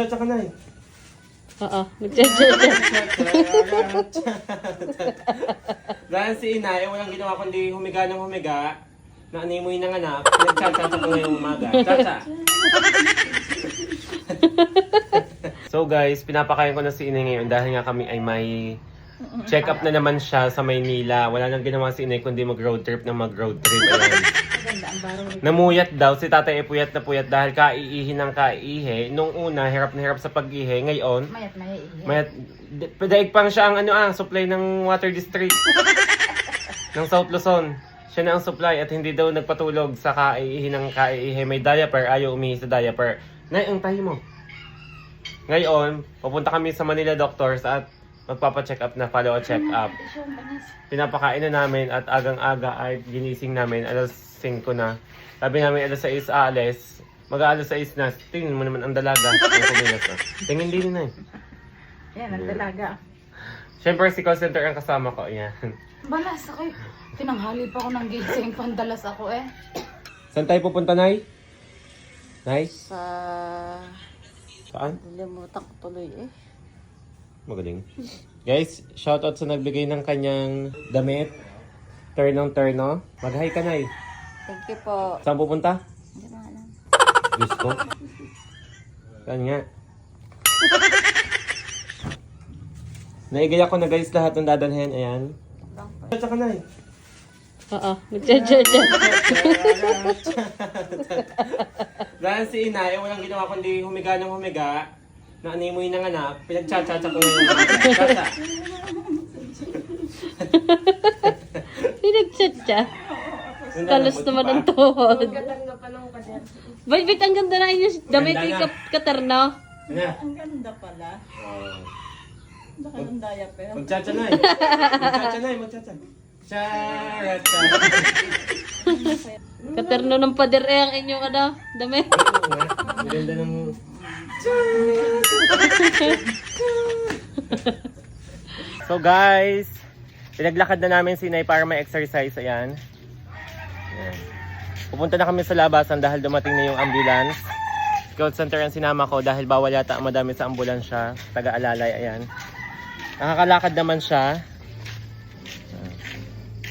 Magtsatsa ka na eh. Oo, magcha-cha-cha. Dahil si inay, walang ginawa kundi humiga ng humiga. Na animoy ng anak, nagtsatsa ko ngayong umaga. Tsatsa! so guys, pinapakain ko na si inay ngayon dahil nga kami ay may check up na naman siya sa Maynila. Wala nang ginawa si inay kundi mag-road trip na mag-road trip. Ayan. Namuyat daw. Si tatay ay puyat na puyat dahil kaiihi ng kaiihi. Nung una, hirap na hirap sa pag-ihi. Ngayon, Mayat na eh. Mayat, d- padaig pang siya ang ano ah, supply ng water district ng South Luzon. Siya na ang supply at hindi daw nagpatulog sa kaiihi ng kaiihi. May diaper, ayaw umihi sa diaper. Nay, ang tayo mo. Ngayon, pupunta kami sa Manila Doctors at magpapa-check up na follow-up check up. Pinapakain na namin at agang-aga ay ginising namin alas 5 na. Sabi namin alas 6 aalis. Mag-aalas 6 na. Tingnan mo naman ang dalaga. Ang kumilas na. Tingin din na eh. Yan, ang dalaga. Siyempre si call center ang kasama ko. Yan. Balas ako. eh. Tinanghali pa ako ng gising. Pandalas ako eh. Saan tayo pupunta, Nay? Nay? Sa... Saan? Nalimutan ko tuloy eh. Magaling. Guys, shoutout sa nagbigay ng kanyang damit. Turnong turno. Mag-hi ka, Nay. Thank you po. Saan pupunta? Hindi mo alam. Diyos ko. Saan nga? Naigaya ko na guys lahat ng dadalhin. Ayan. Tsaka ka, Nay. Oo, magcha-cha-cha. Dahil si inay, walang ginawa kundi humiga ng humiga. Na animoy ng anak, pinagtsatsa ko yung tsatsa. Pinag-cha-cha. Talos naman ang tuhod. Bait, bait, ang ganda na inyong damit na. Kap- Katerno. Na. Ang ganda pala. Oh. Baka ng diaper. Magtsatsa na eh. Magtsatsa na eh, magtsatsa. Charat Katerno ng pader eh ang inyong ano, damit. Ang ganda ng... so guys, pinaglakad na namin si Nay para ma-exercise. Ayan. Ayan. Pupunta na kami sa labasan dahil dumating na yung ambulance. Call center ang sinama ko dahil bawal yata ang madami sa ambulansya. Taga-alalay, ayan. Nakakalakad naman siya.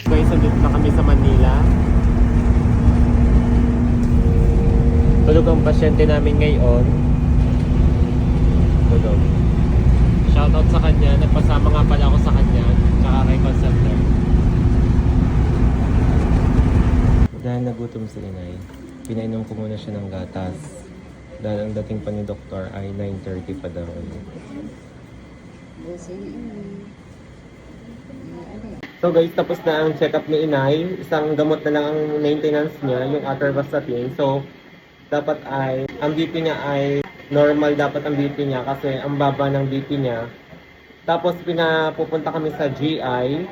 Guys, nandito na kami sa Manila. Tulog ang pasyente namin ngayon. Tulog. Shoutout sa kanya. Nagpasama nga pala ako sa kanya. Tsaka kay call center. Dahil nagutom si Inay, pinainom ko muna siya ng gatas. Dahil ang dating pa ni doktor ay 9.30 pa daw. So guys, tapos na ang check-up ni Inay. Isang gamot na lang ang maintenance niya, yung atorvastatin. So, dapat ay, ang BP niya ay normal dapat ang BP niya kasi ang baba ng BP niya. Tapos pinapupunta kami sa GI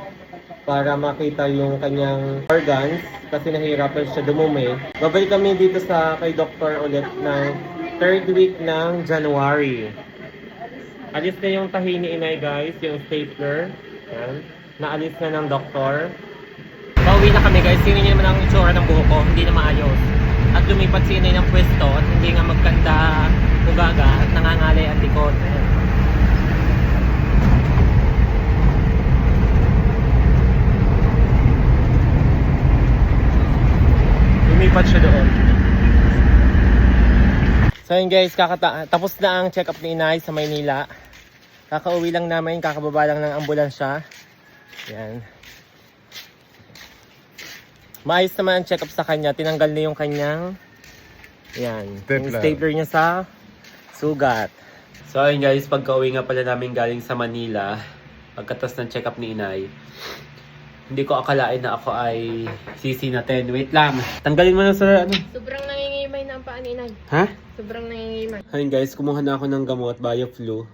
para makita yung kanyang organs kasi nahihirapan siya dumumi. Babalik kami dito sa kay doctor ulit ng third week ng January. Alis na yung tahi ni inay guys, yung stapler. Yan. Naalis na ng doktor. Pauwi na kami guys, niyo naman ang itsura ng buhok ko, hindi na maayos. At lumipat si inay ng pwesto at hindi nga magkanda ugaga at nangangalay ang likod. Ayan. Lumipat siya doon. So yun guys, kakata tapos na ang check-up ni Inay sa Maynila. Kakauwi lang namin, kakababa lang ng ambulansya. Yan. Maayos naman ang check-up sa kanya. Tinanggal na yung kanyang yan, yung stapler niya sa sugat. So ayun guys, pagka-uwi nga pala namin galing sa Manila, pagkatas ng check-up ni Inay, hindi ko akalain na ako ay sisi na 10. Wait lang. Tanggalin mo na sa ano. Sobrang nangingimay na ang paa ni Inay. Ha? Sobrang nangingimay. Ayun guys, kumuha na ako ng gamot, BioFlu.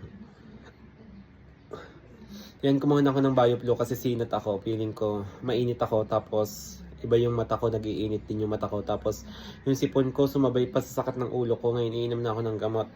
Yan, kumuha na ako ng BioFlu kasi sinat ako. Feeling ko, mainit ako. Tapos, iba yung mata ko, nag-iinit din yung mata ko. Tapos, yung sipon ko, sumabay pa sa sakit ng ulo ko. Ngayon, iinom na ako ng gamot.